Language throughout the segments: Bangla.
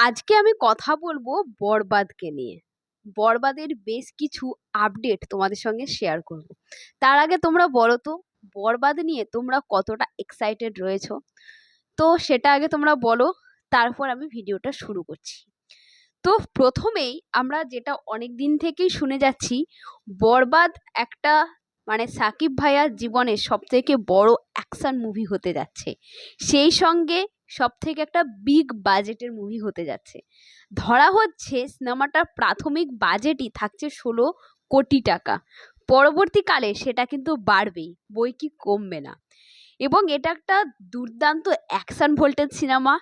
আজকে আমি কথা বলব বরবাদকে নিয়ে। বরবাদের বেশ কিছু আপডেট তোমাদের সঙ্গে শেয়ার করব। তার আগে তোমরা বলো তো, বরবাদ নিয়ে তোমরা কতটা এক্সাইটেড রয়েছো? তো সেটা আগে তোমরা বলো, তারপর আমি ভিডিওটা শুরু করছি। তো প্রথমেই আমরা যেটা অনেক দিন থেকেই শুনে যাচ্ছি, বরবাদ একটা মানে সাকিব ভাইয়ার জীবনের সব থেকে বড় অ্যাকশন মুভি হতে যাচ্ছে। সেই সঙ্গে সব থেকে একটা বিগ বাজেটের মুভি হতে যাচ্ছে। ধরা হচ্ছে সিনেমাটার প্রাথমিক বাজেটই থাকছে ষোলো কোটি টাকা। পরবর্তীকালে সেটা কিন্তু বাড়বেই, বই কি কমবে না। এবং এটা একটা দুর্দান্ত অ্যাকশন ভোল্টেজ সিনেমা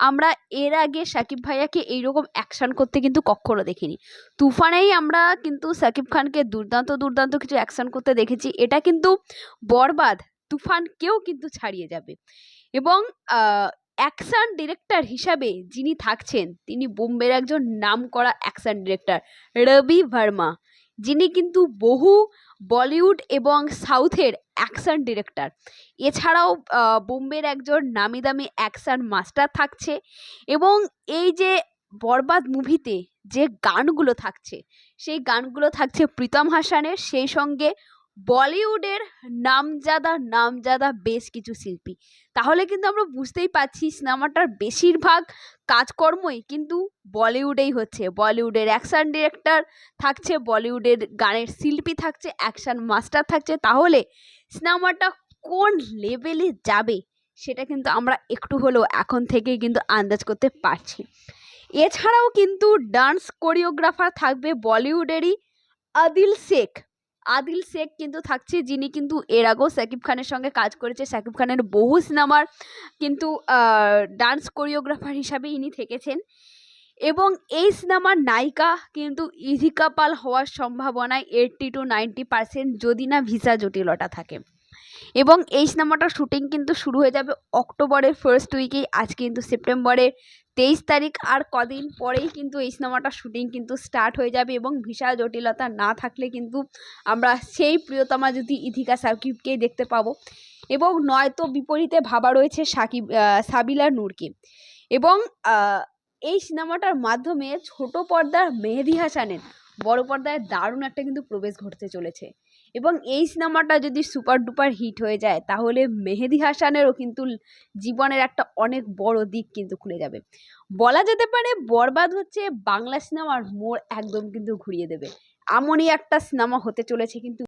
আমরা এর আগে সাকিব ভাইয়াকে এইরকম অ্যাকশন করতে কিন্তু কখনো দেখিনি। তুফানেই আমরা কিন্তু সাকিব খানকে দুর্দান্ত দুর্দান্ত কিছু অ্যাকশন করতে দেখেছি। এটা কিন্তু বরবাদ, তুফানকেও কিন্তু ছাড়িয়ে যাবে। এবং অ্যাকশন ডিরেক্টর হিসাবে যিনি থাকছেন, তিনি বোম্বের একজন নামকরা অ্যাকশন ডিরেক্টর রবি ভার্মা। যিনি কিন্তু বহু বলিউড এবং সাউথের অ্যাকশন ডিরেক্টর। এছাড়াও বোম্বের একজন নামি দামি অ্যাকশন মাস্টার থাকছে এবং এই যে বরবাদ মুভিতে যে গানগুলো থাকছে, সেই গানগুলো থাকছে প্রীতম হাসানের, সেই সঙ্গে বলিউডের নামজাদা নামজাদা বেশ কিছু শিল্পী। তাহলে কিন্তু আমরা বুঝতেই পারছি সিনেমাটার বেশিরভাগ কাজকর্মই কিন্তু বলিউডেই হচ্ছে। বলিউডের অ্যাকশন ডিরেক্টর থাকছে, বলিউডের গানের শিল্পী থাকছে, অ্যাকশন মাস্টার থাকছে। তাহলে সিনেমাটা কোন লেভেলে যাবে সেটা কিন্তু আমরা একটু হলেও এখন থেকেই কিন্তু আন্দাজ করতে পারছি। এছাড়াও কিন্তু ডান্স কোরিওগ্রাফার থাকবে বলিউডেরই আদিল শেখ। আদিল শেখ কিন্তু থাকছে, যিনি কিন্তু এর আগেও শাকিব খানের সঙ্গে কাজ করেছে। শাকিব খানের বহু সিনেমার কিন্তু ডান্স কোরিওগ্রাফার হিসাবে ইনি থেকেছেন। এবং এই সিনেমার নায়িকা কিন্তু ইধিকা পাল হওয়ার সম্ভাবনায় এইট্টি টু নাইনটি পার্সেন্ট যদি না ভিসা জটিলতা থাকে। এবং এই সিনেমাটার শ্যুটিং কিন্তু শুরু হয়ে যাবে অক্টোবরের ফার্স্ট উইকেই আজ কিন্তু সেপ্টেম্বরের তেইশ তারিখ। আর কদিন পরেই কিন্তু এই সিনেমাটার শ্যুটিং কিন্তু স্টার্ট হয়ে যাবে এবং ভিসা জটিলতা না থাকলে কিন্তু আমরা সেই প্রিয়তমা যদি ইথিকা সাকিবকেই দেখতে পাবো। এবং নয়তো বিপরীতে ভাবা রয়েছে সাকিব সাবিলা নূরকে। এবং এই সিনেমাটার মাধ্যমে ছোট পর্দার মেহেদি হাসানের বড় পর্দায় দারুণ একটা কিন্তু প্রবেশ ঘটতে চলেছে। এবং এই সিনেমাটা যদি সুপার ডুপার হিট হয়ে যায়, তাহলে মেহেদি হাসানেরও কিন্তু জীবনের একটা অনেক বড় দিক কিন্তু খুলে যাবে। বলা যেতে পারে বরবাদ হচ্ছে বাংলা সিনেমার মোড় একদম কিন্তু ঘুরিয়ে দেবে। এমনই একটা সিনেমা হতে চলেছে কিন্তু